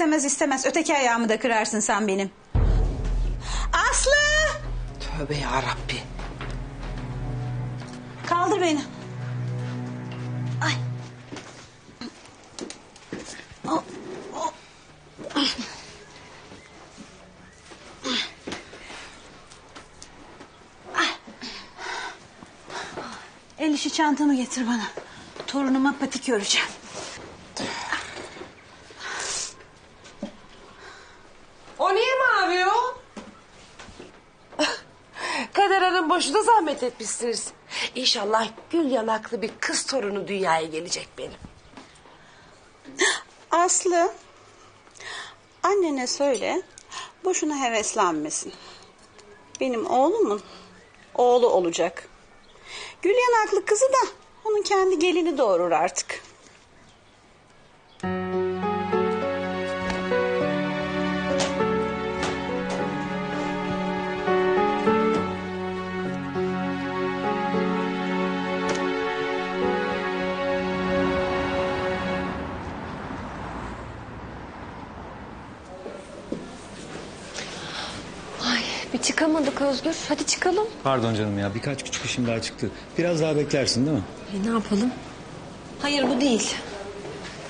istemez istemez öteki ayağımı da kırarsın sen benim. Aslı! Tövbe yarabbi. Kaldır beni. Ay. O- o- Ay. El işi çantamı getir bana. Torunuma patik öreceğim. O niye mavi o? Hanım boşuna zahmet etmişsiniz. İnşallah gül yanaklı bir kız torunu dünyaya gelecek benim. Aslı. Annene söyle. Boşuna heveslenmesin. Benim oğlumun oğlu olacak. Gül yanaklı kızı da onun kendi gelini doğurur artık. Bir çıkamadık Özgür. Hadi çıkalım. Pardon canım ya birkaç küçük işim daha çıktı. Biraz daha beklersin değil mi? E, ne yapalım? Hayır bu değil.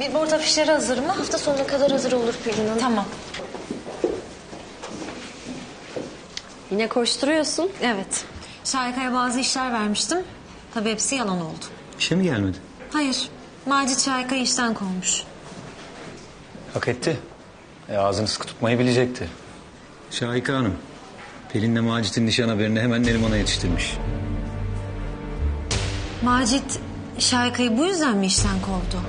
Billboard afişleri hazır mı? Hafta sonuna kadar hazır olur Pelin Hanım. Tamam. Yine koşturuyorsun. Evet. Şahika'ya bazı işler vermiştim. Tabii hepsi yalan oldu. İşe mi gelmedi? Hayır. Macit Şahika'yı işten kovmuş. Hak etti. E, ağzını sıkı tutmayı bilecekti. Şahika Hanım. Pelin'le Macit'in nişan haberini hemen Neriman'a yetiştirmiş. Macit Şahika'yı bu yüzden mi işten kovdu?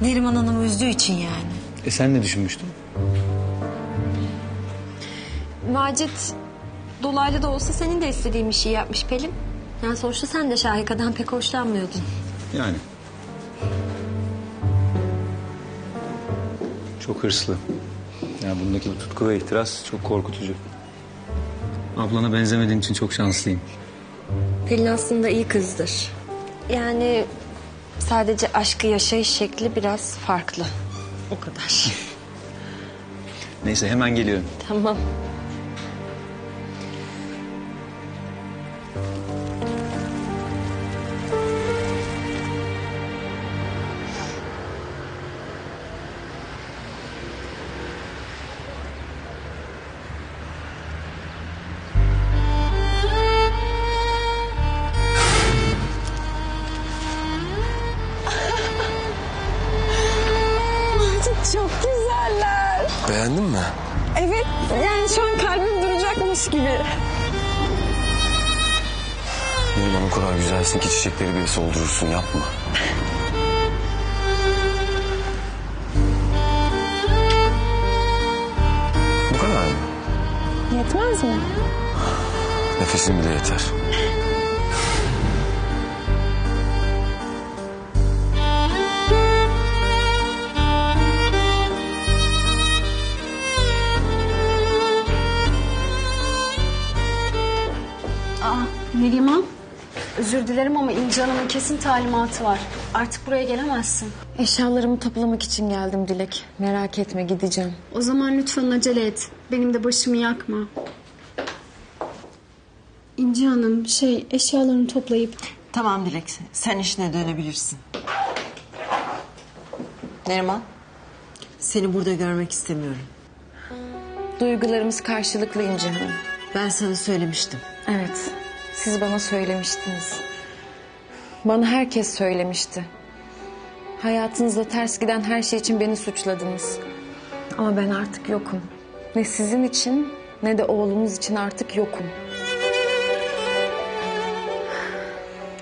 Neriman Hanım'ı üzdüğü için yani. E sen ne düşünmüştün? Macit dolaylı da olsa senin de istediğin bir şey yapmış Pelin. Yani sonuçta sen de Şahika'dan pek hoşlanmıyordun. Yani. Çok hırslı. Ya bundaki bu tutku ve ihtiras çok korkutucu. Ablana benzemediğin için çok şanslıyım. Pelin aslında iyi kızdır. Yani sadece aşkı yaşayış şekli biraz farklı. O kadar. Neyse hemen geliyorum. tamam. Beğendin mi? Evet yani şu an kalbim duracakmış gibi. Neriman o kadar güzelsin ki çiçekleri bile soldurursun yapma. Bu kadar mı? Yetmez mi? Nefesin bile yeter. Özür dilerim ama İnci Hanım'ın kesin talimatı var. Artık buraya gelemezsin. Eşyalarımı toplamak için geldim Dilek. Merak etme gideceğim. O zaman lütfen acele et. Benim de başımı yakma. İnci Hanım şey eşyalarını toplayıp... Tamam Dilek sen işine dönebilirsin. Neriman seni burada görmek istemiyorum. Duygularımız karşılıklı İnci Hanım. Ben sana söylemiştim. Evet, siz bana söylemiştiniz. Bana herkes söylemişti. Hayatınızda ters giden her şey için beni suçladınız. Ama ben artık yokum. Ne sizin için ne de oğlumuz için artık yokum.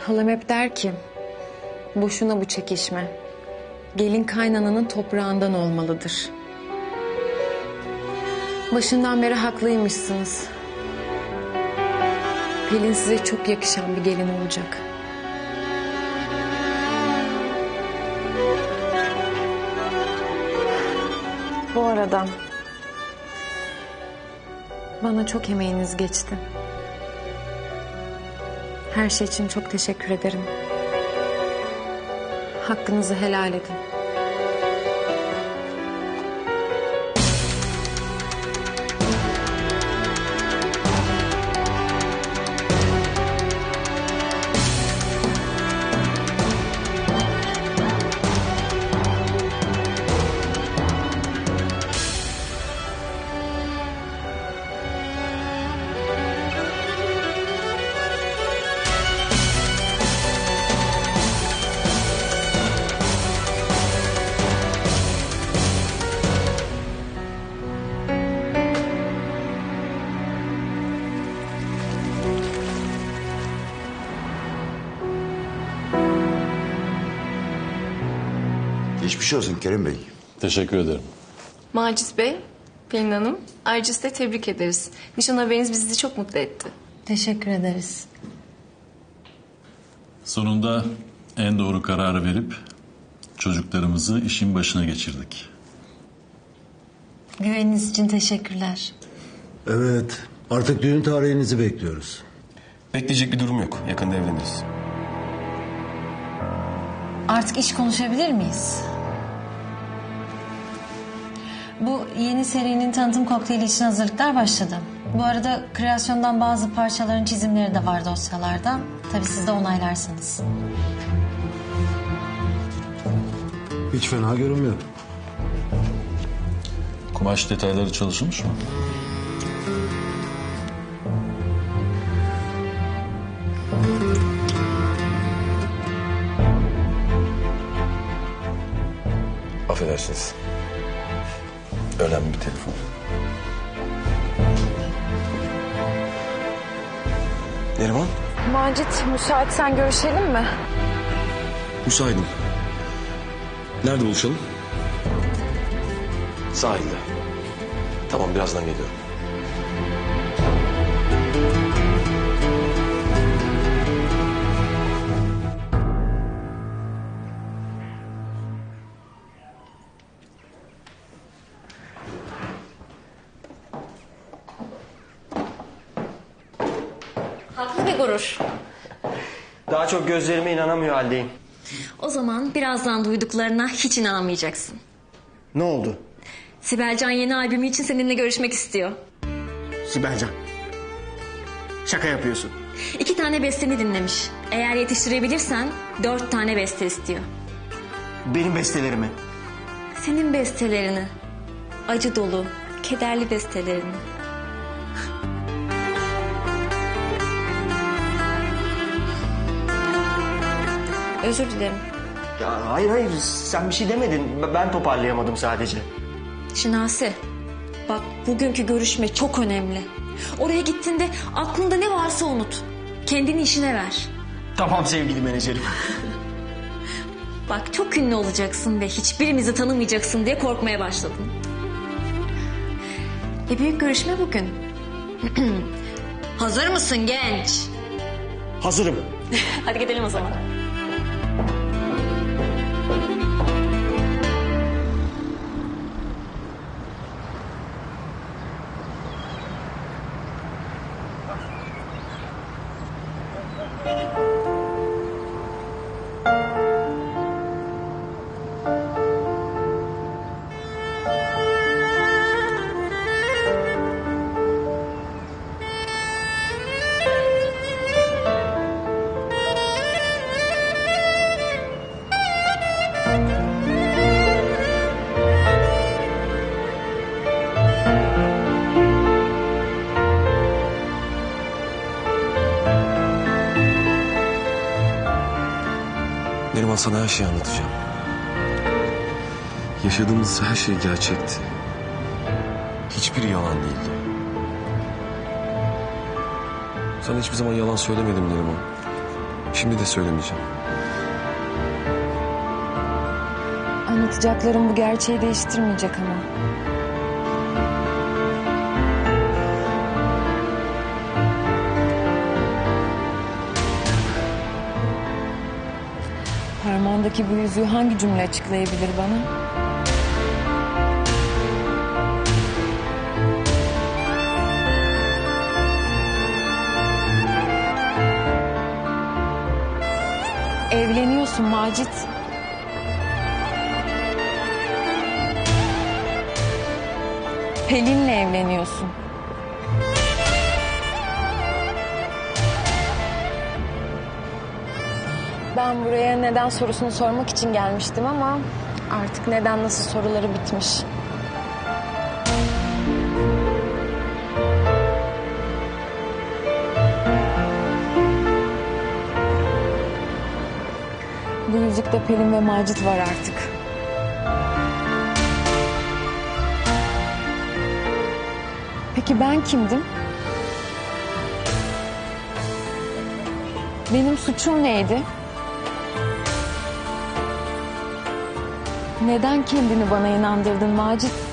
Halam hep der ki, boşuna bu çekişme. Gelin kaynananın toprağından olmalıdır. Başından beri haklıymışsınız. Pelin size çok yakışan bir gelin olacak. Arada bana çok emeğiniz geçti. Her şey için çok teşekkür ederim. Hakkınızı helal edin. Geçmiş olsun Kerim Bey. Teşekkür ederim. Macit Bey, Pelin Hanım, ayrıca size tebrik ederiz. Nişan haberiniz bizi çok mutlu etti. Teşekkür ederiz. Sonunda en doğru kararı verip çocuklarımızı işin başına geçirdik. Güveniniz için teşekkürler. Evet. Artık düğün tarihinizi bekliyoruz. Bekleyecek bir durum yok. Yakında evleniriz. Artık iş konuşabilir miyiz? Bu yeni serinin tanıtım kokteyli için hazırlıklar başladı. Bu arada kreasyondan bazı parçaların çizimleri de var dosyalarda. Tabii siz de onaylarsınız. Hiç fena görünmüyor. Kumaş detayları çalışılmış mı? Affedersiniz. Önemli bir telefon. Neriman, Macit müsaitsen görüşelim mi? müsaitim. Nerede buluşalım? Sahilde. Tamam, birazdan geliyorum. Gurur. Daha çok gözlerime inanamıyor haldeyim. O zaman birazdan duyduklarına hiç inanamayacaksın. Ne oldu? Sibelcan yeni albümü için seninle görüşmek istiyor. Sibelcan. Şaka yapıyorsun. İki tane besteni dinlemiş. Eğer yetiştirebilirsen dört tane beste istiyor. Benim bestelerimi. Senin bestelerini. Acı dolu, kederli bestelerini. Özür dilerim. Ya hayır hayır sen bir şey demedin. Ben toparlayamadım sadece. Şinasi, bak bugünkü görüşme çok önemli. Oraya gittiğinde aklında ne varsa unut. Kendini işine ver. Tamam sevgili menajerim. Bak çok ünlü olacaksın ve hiçbirimizi tanımayacaksın diye korkmaya başladım. E büyük görüşme bugün. Hazır mısın genç? Hazırım. Hadi gidelim o zaman. Neriman sana her şeyi anlatacağım. Yaşadığımız her şey gerçekti. Hiçbiri yalan değildi. Sana hiçbir zaman yalan söylemedim Neriman. Şimdi de söylemeyeceğim. Anlatacaklarım bu gerçeği değiştirmeyecek ama. Parmağındaki bu yüzüğü hangi cümle açıklayabilir bana? Evleniyorsun Macit. Pelin'le evleniyorsun. Ben buraya neden sorusunu sormak için gelmiştim ama artık neden nasıl soruları bitmiş. Bu yüzükte Pelin ve Macit var artık. Peki ben kimdim? Benim suçum neydi? Neden kendini bana inandırdın Macit?